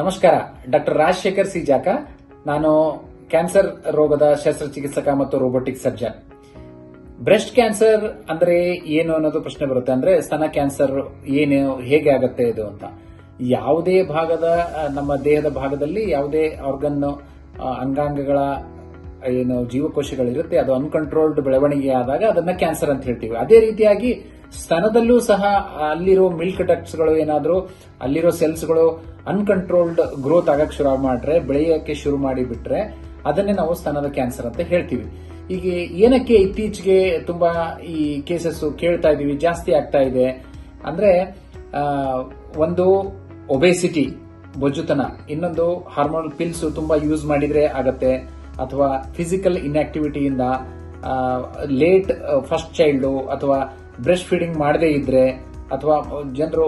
ನಮಸ್ಕಾರ, doctor Rajashekhar C ಜಾಕ. ನಾನು cancer ರೋಗದ ಶಸ್ತ್ರಚಿಕಿತ್ಸಕ ಮತ್ತು ರೋಬೋಟಿಕ್ ಸರ್ಜನ್ ಬ್ರೆಸ್ಟ್ ಕ್ಯಾನ್ಸರ್ ಅಂದ್ರೆ ಏನು ಅನ್ನೋದು ಪ್ರಶ್ನೆ ಬರುತ್ತೆ ಅಂದ್ರೆ ಸ್ತನ ಕ್ಯಾನ್ಸರ್ ಏನು, ಹೇಗೆ ಆಗುತ್ತೆ ಇದು ಅಂತ. ಯಾವುದೇ ಭಾಗದ ನಮ್ಮ ದೇಹದ ಭಾಗದಲ್ಲಿ ಯಾವುದೇ ಆರ್ಗನ್ ಅಂಗಾಂಗಗಳ, ಏನು ಜೀವಕೋಶಗಳಿರುತ್ತೆ, ಅದು ಅನ್ಕಂಟ್ರೋಲ್ಡ್ ಬೆಳವಣಿಗೆ ಆದಾಗ ಅದನ್ನ ಕ್ಯಾನ್ಸರ್ ಅಂತ ಹೇಳ್ತೀವಿ. ಅದೇ ರೀತಿಯಾಗಿ ಸ್ತನದಲ್ಲೂ ಸಹ ಅಲ್ಲಿರೋ ಮಿಲ್ಕ್ ಟಕ್ಸ್ಗಳು ಏನಾದರೂ, ಅಲ್ಲಿರೋ ಸೆಲ್ಸ್ಗಳು ಅನ್ಕಂಟ್ರೋಲ್ಡ್ ಗ್ರೋತ್ ಆಗಕ್ಕೆ ಶುರು ಮಾಡ್ರೆ, ಬೆಳೆಯಕ್ಕೆ ಶುರು ಮಾಡಿಬಿಟ್ರೆ ಅದನ್ನೇ ನಾವು ಸ್ತನದ ಕ್ಯಾನ್ಸರ್ ಅಂತ ಹೇಳ್ತೀವಿ. ಈಗ ಏನಕ್ಕೆ ಇತ್ತೀಚೆಗೆ ತುಂಬಾ ಈ ಕೇಸಸ್ ಕೇಳ್ತಾ ಇದ್ದೀವಿ, ಜಾಸ್ತಿ ಆಗ್ತಾ ಇದೆ, ಅಂದ್ರೆ ಒಂದು ಒಬೆಸಿಟಿ ಬೊಜ್ಜುತನ ಇನ್ನೊಂದು ಹಾರ್ಮೋನಲ್ ಪಿಲ್ಸ್ ತುಂಬಾ ಯೂಸ್ ಮಾಡಿದ್ರೆ ಆಗತ್ತೆ, ಅಥವಾ ಫಿಸಿಕಲ್ ಇನ್ಆಕ್ಟಿವಿಟಿಯಿಂದ ಲೇಟ್ ಫಸ್ಟ್ ಚೈಲ್ಡು ಅಥವಾ ಬ್ರೆಸ್ಟ್ ಫೀಡಿಂಗ್ ಮಾಡದೇ ಇದ್ರೆ ಅಥವಾ ಜನರು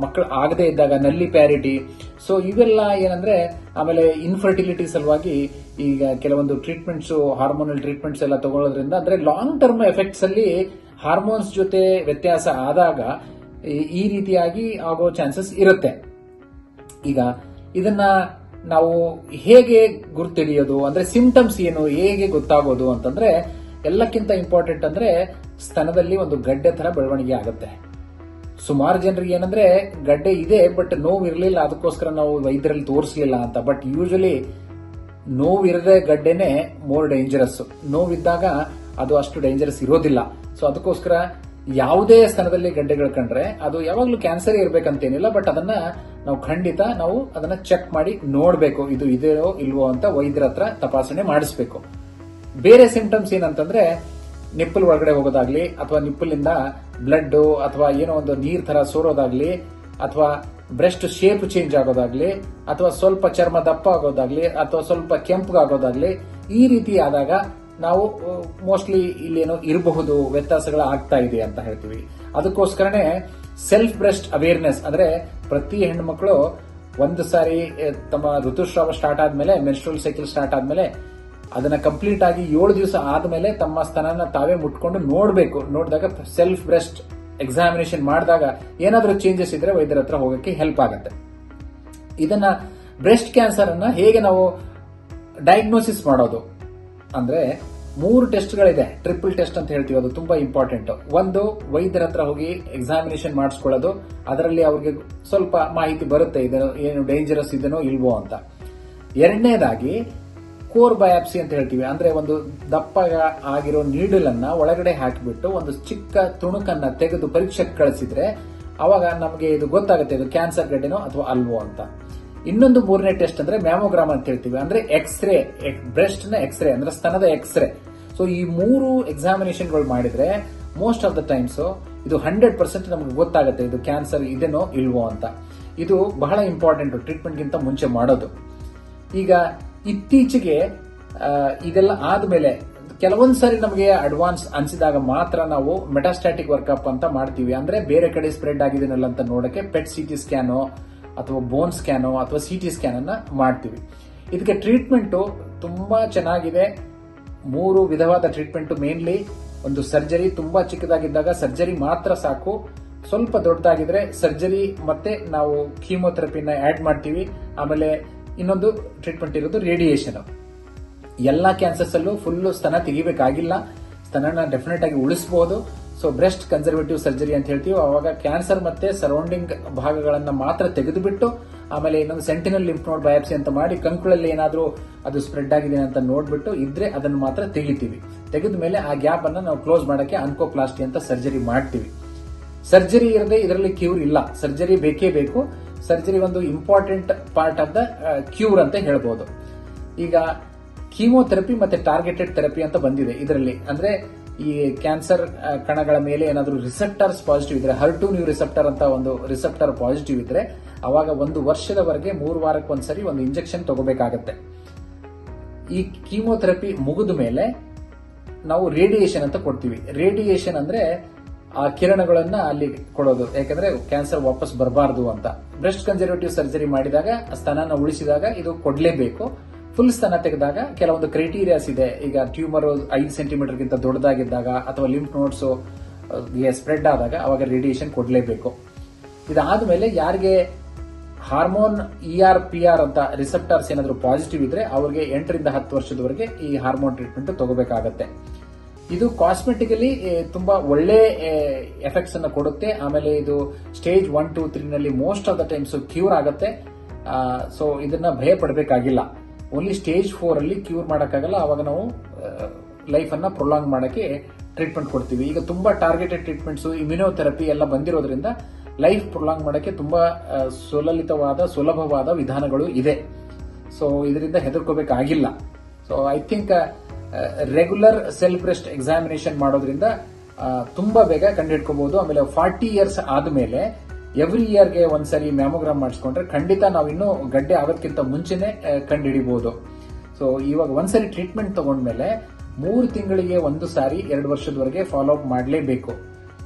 ಮಕ್ಕಳು ಆಗದೇ ಇದ್ದಾಗ ನಲ್ಲಿ ಪ್ಯಾರಿಟಿ ಸೊ ಇವೆಲ್ಲ ಏನಂದ್ರೆ ಆಮೇಲೆ ಇನ್ಫರ್ಟಿಲಿಟಿ ಸಲುವಾಗಿ ಈಗ ಕೆಲವೊಂದು ಟ್ರೀಟ್ಮೆಂಟ್ಸ್ ಹಾರ್ಮೋನಲ್ ಟ್ರೀಟ್ಮೆಂಟ್ಸ್ ಎಲ್ಲ ತಗೊಳ್ಳೋದ್ರಿಂದ ಅಂದ್ರೆ ಲಾಂಗ್ ಟರ್ಮ್ ಎಫೆಕ್ಟ್ಸ್ ಅಲ್ಲಿ ಹಾರ್ಮೋನ್ಸ್ ಜೊತೆ ವ್ಯತ್ಯಾಸ ಆದಾಗ ಈ ರೀತಿಯಾಗಿ ಆಗೋ ಚಾನ್ಸಸ್ ಇರುತ್ತೆ. ಈಗ ಇದನ್ನ ನಾವು ಹೇಗೆ ಗುರ್ತಿಡಿಯೋದು ಅಂದ್ರೆ ಸಿಂಪ್ಟಮ್ಸ್ ಏನು, ಹೇಗೆ ಗೊತ್ತಾಗೋದು ಅಂತಂದ್ರೆ ಎಲ್ಲಕ್ಕಿಂತ ಇಂಪಾರ್ಟೆಂಟ್ ಅಂದ್ರೆ ಸ್ತನದಲ್ಲಿ ಒಂದು ಗಡ್ಡೆ ತರ ಬೆಳವಣಿಗೆ ಆಗುತ್ತೆ. ಸುಮಾರು ಜನರಿಗೆ ಏನಂದ್ರೆ ಗಡ್ಡೆ ಇದೆ ಬಟ್ ನೋವು ಇರಲಿಲ್ಲ ಅದಕ್ಕೋಸ್ಕರ ನಾವು ವೈದ್ಯರಲ್ಲಿ ತೋರಿಸಲಿಲ್ಲ ಅಂತ. ಬಟ್ ಯೂಶಲಿ ನೋವಿರದೆ ಗಡ್ಡೆನೇ ಮೋರ್ ಡೇಂಜರಸ್ ನೋವಿದ್ದಾಗ ಅದು ಅಷ್ಟು ಡೇಂಜರಸ್ ಇರೋದಿಲ್ಲ. ಸೊ ಅದಕ್ಕೋಸ್ಕರ ಯಾವುದೇ ಸ್ಥಳದಲ್ಲಿ ಗಡ್ಡೆಗಳು ಕಂಡ್ರೆ ಅದು ಯಾವಾಗಲೂ ಕ್ಯಾನ್ಸರ್ ಇರಬೇಕಂತೇನಿಲ್ಲ ಬಟ್ ಅದನ್ನ ನಾವು ಖಂಡಿತ ನಾವು ಅದನ್ನ ಚೆಕ್ ಮಾಡಿ ನೋಡ್ಬೇಕು, ಇದು ಇದೆಯೋ ಇಲ್ವೋ ಅಂತ ವೈದ್ಯರ ಹತ್ರ ತಪಾಸಣೆ ಮಾಡಿಸ್ಬೇಕು. ಬೇರೆ ಸಿಂಪ್ಟಮ್ಸ್ ಏನಂತಂದ್ರೆ ನಿಪ್ಪಲ್ ಒಳಗಡೆ ಹೋಗೋದಾಗ್ಲಿ, ಅಥವಾ ನಿಪ್ಪಲಿಂದ ಬ್ಲಡ್ ಅಥವಾ ಏನೋ ಒಂದು ನೀರ್ ತರ ಸೋರೋದಾಗ್ಲಿ, ಅಥವಾ ಬ್ರೆಸ್ಟ್ ಶೇಪ್ ಚೇಂಜ್ ಆಗೋದಾಗ್ಲಿ, ಅಥವಾ ಸ್ವಲ್ಪ ಚರ್ಮ ದಪ್ಪ ಆಗೋದಾಗ್ಲಿ, ಅಥವಾ ಸ್ವಲ್ಪ ಕೆಂಪಗಾಗೋದಾಗ್ಲಿ ಈ ರೀತಿ ಆದಾಗ ನಾವು ಮೋಸ್ಟ್ಲಿ ಇಲ್ಲೇನೋ ಇರಬಹುದು, ವ್ಯತ್ಯಾಸಗಳು ಆಗ್ತಾ ಇದೆ ಅಂತ ಹೇಳ್ತೀವಿ. ಅದಕ್ಕೋಸ್ಕರನೇ ಸೆಲ್ಫ್ ಬ್ರೆಸ್ಟ್ ಅವೇರ್ನೆಸ್ ಅಂದ್ರೆ ಪ್ರತಿ ಹೆಣ್ಮಕ್ಳು ಒಂದು ಸಾರಿ ತಮ್ಮ ಋತುಸ್ರಾವ ಸ್ಟಾರ್ಟ್ ಆದ್ಮೇಲೆ ಮೆನ್ಸ್ಟ್ರಲ್ ಸೈಕಲ್ ಸ್ಟಾರ್ಟ್ ಆದ್ಮೇಲೆ ಅದನ್ನ ಕಂಪ್ಲೀಟ್ ಆಗಿ ಏಳು ದಿವಸ ಆದಮೇಲೆ ತಮ್ಮ ಸ್ತನನ ತಾವೇ ಮುಟ್ಕೊಂಡು ನೋಡಬೇಕು. ನೋಡಿದಾಗ ಸೆಲ್ಫ್ ಬ್ರೆಸ್ಟ್ ಎಕ್ಸಾಮಿನೇಷನ್ ಮಾಡಿದಾಗ ಏನಾದರೂ ಚೇಂಜಸ್ ಇದ್ರೆ ವೈದ್ಯರ ಹತ್ರ ಹೋಗಕ್ಕೆ ಹೆಲ್ಪ್ ಆಗುತ್ತೆ. ಇದನ್ನ ಬ್ರೆಸ್ಟ್ ಕ್ಯಾನ್ಸರ್ ಅನ್ನ ಹೇಗೆ ನಾವು ಡಯಾಗ್ನೋಸಿಸ್ ಮಾಡೋದು? ಅಂದ್ರೆ ಮೂರು ಟೆಸ್ಟ್ಗಳಿದೆ ಟ್ರಿಪಲ್ ಟೆಸ್ಟ್ ಅಂತ ಹೇಳ್ತೀವಿ, ಅದು ತುಂಬಾ ಇಂಪಾರ್ಟೆಂಟ್ ಒಂದು, ವೈದ್ಯರ ಹತ್ರ ಹೋಗಿ ಎಕ್ಸಾಮಿನೇಷನ್ ಮಾಡಿಸ್ಕೊಳ್ಳೋದು. ಅದರಲ್ಲಿ ಅವ್ರಿಗೆ ಸ್ವಲ್ಪ ಮಾಹಿತಿ ಬರುತ್ತೆ ಇದನ್ನು ಏನು ಡೇಂಜರಸ್ ಇದನೋ ಇಲ್ವೋ ಅಂತ. ಎರಡನೇದಾಗಿ ಕೋರ್ ಬಯಾಪ್ಸಿ ಅಂತ ಹೇಳ್ತೀವಿ. ಅಂದ್ರೆ ಒಂದು ದಪ್ಪ ಆಗಿರೋ ನೀಡಲ್ ಅನ್ನ ಒಳಗಡೆ ಹಾಕಿಬಿಟ್ಟು ಒಂದು ಚಿಕ್ಕ ತುಣುಕನ್ನ ತೆಗೆದು ಪರೀಕ್ಷೆಗೆ ಕಳಿಸಿದ್ರೆ ಅವಾಗ ನಮಗೆ ಇದು ಗೊತ್ತಾಗುತ್ತೆ, ಇದು ಕ್ಯಾನ್ಸರ್ ಗಡ್ಡೆನೋ ಅಥವಾ ಅಲ್ವೋ ಅಂತ. ಇನ್ನೊಂದು ಮೂರನೇ ಟೆಸ್ಟ್ ಅಂದ್ರೆ ಮ್ಯಾಮೋಗ್ರಾಮ್ ಅಂತ ಹೇಳ್ತೀವಿ. ಅಂದ್ರೆ ಎಕ್ಸ್ರೇ ಬ್ರೆಸ್ಟ್ನ ಎಕ್ಸ್ರೇ, ಅಂದ್ರೆ ಸ್ತನದ ಎಕ್ಸ್ರೇ. ಸೊ ಈ ಮೂರು ಎಕ್ಸಾಮಿನೇಷನ್ಗಳು ಮಾಡಿದ್ರೆ ಮೋಸ್ಟ್ ಆಫ್ ದ ಟೈಮ್ಸ್ ಇದು ಹಂಡ್ರೆಡ್ ಪರ್ಸೆಂಟ್ ನಮ್ಗೆ ಗೊತ್ತಾಗುತ್ತೆ ಇದು ಕ್ಯಾನ್ಸರ್ ಇದೇನೋ ಇಲ್ವೋ ಅಂತ. ಇದು ಬಹಳ ಇಂಪಾರ್ಟೆಂಟ್ ಟ್ರೀಟ್ಮೆಂಟ್ಗಿಂತ ಮುಂಚೆ ಮಾಡೋದು. ಈಗ ಇತ್ತೀಚೆಗೆ ಇದೆಲ್ಲ ಆದ್ಮೇಲೆ ಕೆಲವೊಂದು ಸಾರಿ ನಮಗೆ ಅಡ್ವಾನ್ಸ್ ಅನ್ಸಿದಾಗ ಮಾತ್ರ ನಾವು ಮೆಟಾಸ್ಟಾಟಿಕ್ ವರ್ಕಪ್ ಅಂತ ಮಾಡ್ತೀವಿ. ಅಂದ್ರೆ ಬೇರೆ ಕಡೆ ಸ್ಪ್ರೆಡ್ ಆಗಿದೆನಲ್ಲ ಅಂತ ನೋಡಕ್ಕೆ ಪೆಟ್ ಸಿ ಟಿ ಸ್ಕ್ಯಾನೋ ಅಥವಾ ಬೋನ್ ಸ್ಕ್ಯಾನೋ ಅಥವಾ ಸಿ ಟಿ ಸ್ಕ್ಯಾನ್ ಅನ್ನ ಮಾಡ್ತೀವಿ. ಇದಕ್ಕೆ ಟ್ರೀಟ್ಮೆಂಟ್ ತುಂಬಾ ಚೆನ್ನಾಗಿದೆ. ಮೂರು ವಿಧವಾದ ಟ್ರೀಟ್ಮೆಂಟ್ ಮೇನ್ಲಿ ಒಂದು ಸರ್ಜರಿ ತುಂಬಾ ಚಿಕ್ಕದಾಗಿದ್ದಾಗ ಸರ್ಜರಿ ಮಾತ್ರ ಸಾಕು. ಸ್ವಲ್ಪ ದೊಡ್ಡದಾಗಿದ್ರೆ ಸರ್ಜರಿ ಮತ್ತೆ ನಾವು ಕೀಮೋಥೆರಪಿನ ಆಡ್ ಮಾಡ್ತೀವಿ. ಆಮೇಲೆ ಇನ್ನೊಂದು ಟ್ರೀಟ್ಮೆಂಟ್ ಇರೋದು ರೇಡಿಯೇಷನ್ ಎಲ್ಲ ಕ್ಯಾನ್ಸರ್ಸ್ ಫುಲ್ಲು ಫುಲ್ ಸ್ತನ ತೆಗಿಬೇಕಾಗಿಲ್ಲ. ಸ್ತನನ ಡೆಫಿನೆಟ್ ಆಗಿ ಉಳಿಸಬಹುದು ಸೊ ಬ್ರೆಸ್ಟ್ ಕನ್ಸರ್ವೇಟಿವ್ ಸರ್ಜರಿ ಅಂತ ಹೇಳ್ತೀವಿ. ಅವಾಗ ಕ್ಯಾನ್ಸರ್ ಮತ್ತೆ ಸರೌಂಡಿಂಗ್ ಭಾಗಗಳನ್ನ ಮಾತ್ರ ತೆಗೆದುಬಿಟ್ಟು, ಆಮೇಲೆ ಇನ್ನೊಂದು ಸೆಂಟಿನಲ್ ಲಿಂಫ್ ನೋಡ್ ಬಯಾಪ್ಸಿ ಅಂತ ಮಾಡಿ, ಕಂಕುಳಲ್ಲಿ ಏನಾದರೂ ಅದು ಸ್ಪ್ರೆಡ್ ಆಗಿದೆ ಅಂತ ನೋಡ್ಬಿಟ್ಟು ಇದ್ರೆ ಅದನ್ನು ಮಾತ್ರ ತೆಗಿತೀವಿ. ತೆಗೆದ ಮೇಲೆ ಆ ಗ್ಯಾಪ್ ಅನ್ನ ನಾವು ಕ್ಲೋಸ್ ಮಾಡೋಕ್ಕೆ ಅನ್ಕೋಪ್ಲಾಸ್ಟಿ ಅಂತ ಸರ್ಜರಿ ಮಾಡ್ತೀವಿ. ಸರ್ಜರಿ ಇರದೆ ಇದರಲ್ಲಿ ಕ್ಯೂರ್ ಇಲ್ಲ. ಸರ್ಜರಿ ಬೇಕೇ ಬೇಕು. ಸರ್ಜರಿ ಒಂದು important part of the cure ಅಂತ ಹೇಳ್ಬೋದು. ಈಗ ಕೀಮೋಥೆರಪಿ ಮತ್ತೆ ಟಾರ್ಗೆಟೆಡ್ ಥೆರಪಿ ಅಂತ ಬಂದಿದೆ ಇದರಲ್ಲಿ. ಅಂದ್ರೆ ಈ ಕ್ಯಾನ್ಸರ್ ಕಣಗಳ ಮೇಲೆ ಏನಾದರೂ ರಿಸೆಪ್ಟರ್ಸ್ ಪಾಸಿಟಿವ್ ಇದ್ರೆ, ಹರ್ಟು ನ್ಯೂ ರಿಸೆಪ್ಟರ್ ಅಂತ ಒಂದು ರಿಸೆಪ್ಟರ್ ಪಾಸಿಟಿವ್ ಇದ್ರೆ, ಅವಾಗ ಒಂದು ವರ್ಷದವರೆಗೆ ಮೂರು ವಾರಕ್ಕೆ ಒಂದು ಇಂಜೆಕ್ಷನ್ ತಗೋಬೇಕಾಗತ್ತೆ. ಈ ಕೀಮೋಥೆರಪಿ ಮುಗಿದ ಮೇಲೆ ನಾವು ರೇಡಿಯೇಷನ್ ಅಂತ ಕೊಡ್ತೀವಿ. ರೇಡಿಯೇಷನ್ ಅಂದ್ರೆ ಆ ಕಿರಣಗಳನ್ನ ಅಲ್ಲಿ ಕೊಡೋದು. ಯಾಕಂದ್ರೆ ಕ್ಯಾನ್ಸರ್ ವಾಪಸ್ ಬರಬಾರ್ದು ಅಂತ. ಬ್ರೆಸ್ಟ್ ಕನ್ಸರ್ವೇಟಿವ್ ಸರ್ಜರಿ ಮಾಡಿದಾಗ, ಸ್ತನನ ಉಳಿಸಿದಾಗ ಇದು ಕೊಡಲೇಬೇಕು. ಫುಲ್ ಸ್ತನ ತೆಗೆದಾಗ ಕೆಲವೊಂದು ಕ್ರೈಟೀರಿಯಾಸ್ ಇದೆ. ಈಗ ಟ್ಯೂಮರ್ ಐದು ಸೆಂಟಿಮೀಟರ್ ಗಿಂತ ದೊಡ್ಡದಾಗಿದ್ದಾಗ ಅಥವಾ ಲಿಂಫ್ ನೋಟ್ಸ್ ಸ್ಪ್ರೆಡ್ ಆದಾಗ ಅವಾಗ ರೇಡಿಯೇಷನ್ ಕೊಡ್ಲೇಬೇಕು. ಇದಾದ್ಮೇಲೆ ಯಾರಿಗೆ hormone E R P R ಅಂತ ರಿಸೆಪ್ಟರ್ಸ್ ಏನಾದರೂ ಪಾಸಿಟಿವ್ ಇದ್ರೆ ಅವ್ರಿಗೆ ಎಂಟರಿಂದ ಹತ್ತು ವರ್ಷದವರೆಗೆ ಈ ಹಾರ್ಮೋನ್ ಟ್ರೀಟ್ಮೆಂಟ್ ತಗೋಬೇಕಾಗತ್ತೆ. ಇದು ಕಾಸ್ಮೆಟಿಕಲಿ ತುಂಬಾ ಒಳ್ಳೆ ಎಫೆಕ್ಟ್ಸ್ ಅನ್ನು ಕೊಡುತ್ತೆ. ಆಮೇಲೆ ಇದು ಸ್ಟೇಜ್ ಒನ್ ಟೂ ತ್ರೀ ನಲ್ಲಿ most of the times cure ಆಗುತ್ತೆ. ಸೊ ಇದನ್ನ ಭಯ ಪಡಬೇಕಾಗಿಲ್ಲ. ಓನ್ಲಿ ಸ್ಟೇಜ್ ಫೋರ್ ಅಲ್ಲಿ ಕ್ಯೂರ್ ಮಾಡೋಕ್ಕಾಗಲ್ಲ. ಆವಾಗ ನಾವು ಲೈಫ್ ಅನ್ನ ಪ್ರೊಲಾಂಗ್ ಮಾಡೋಕ್ಕೆ ಟ್ರೀಟ್ಮೆಂಟ್ ಕೊಡ್ತೀವಿ. ಈಗ ತುಂಬಾ ಟಾರ್ಗೆಟೆಡ್ ಟ್ರೀಟ್ಮೆಂಟ್ಸ್ ಇಮ್ಯುನೋಥೆರಪಿ ಎಲ್ಲ ಬಂದಿರೋದ್ರಿಂದ ಲೈಫ್ ಪ್ರೊಲಾಂಗ್ ಮಾಡೋಕ್ಕೆ ತುಂಬಾ ಸುಲಲಿತವಾದ, ಸುಲಭವಾದ ವಿಧಾನಗಳು ಇದೆ. ಸೊ ಇದರಿಂದ ಹೆದರ್ಕೋಬೇಕಾಗಿಲ್ಲ. So I think regular self breast examination ಮಾಡೋದ್ರಿಂದ ತುಂಬಾ ಬೇಗ ಕಂಡುಹಿಡ್ಕೋಬಹುದು. ಆಮೇಲೆ ಫಾರ್ಟಿ ಇಯರ್ಸ್ ಆದಮೇಲೆ ಎವ್ರಿ ಇಯರ್ಗೆ ಒಂದ್ಸರಿ ಮ್ಯಾಮೋಗ್ರಾಮ್ ಮಾಡಿಸ್ಕೊಂಡ್ರೆ ಖಂಡಿತ ನಾವು ಇನ್ನೂ ಗಡ್ಡೆ ಆಗೋದಕ್ಕಿಂತ ಮುಂಚೆನೆ ಕಂಡುಹಿಡಿಬಹುದು. ಸೊ ಇವಾಗ ಒಂದ್ಸರಿ ಟ್ರೀಟ್ಮೆಂಟ್ ತಗೊಂಡ್ಮೇಲೆ ಮೂರು ತಿಂಗಳಿಗೆ ಒಂದು ಸಾರಿ ಎರಡು ವರ್ಷದವರೆಗೆ ಫಾಲೋ ಅಪ್ ಮಾಡಲೇಬೇಕು.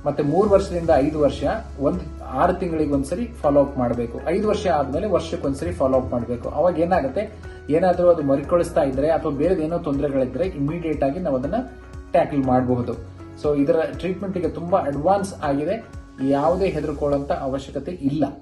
ಮತ್ತೆ ಮೂರು ವರ್ಷದಿಂದ ಐದು ವರ್ಷ, ಒಂದು, ಆರು ತಿಂಗಳಿಗೆ ಒಂದ್ಸರಿ ಫಾಲೋ ಅಪ್ ಮಾಡಬೇಕು. ಐದು ವರ್ಷ ಆದ್ಮೇಲೆ ವರ್ಷಕ್ಕೆ ಒಂದ್ಸರಿ ಫಾಲೋ ಅಪ್ ಮಾಡಬೇಕು. ಅವಾಗ ಏನಾಗುತ್ತೆ? ಏನಾದರೂ ಅದು ಮರಿಕೊಳಿಸ್ತಾ ಇದ್ದರೆ ಅಥವಾ ಬೇರೆ ಏನೋ ತೊಂದರೆಗಳಿದ್ರೆ ಇಮಿಡಿಯೇಟ್ ಆಗಿ ನಾವು ಅದನ್ನ ಟ್ಯಾಕಲ್ ಮಾಡಬಹುದು. ಸೊ ಇದರ ಟ್ರೀಟ್ಮೆಂಟ್ ತುಂಬ ಅಡ್ವಾನ್ಸ್ ಆಗಿದೆ. ಯಾವುದೇ ಹೆದರ್ಕೊಳ್ಳುವಂತ ಅವಶ್ಯಕತೆ ಇಲ್ಲ.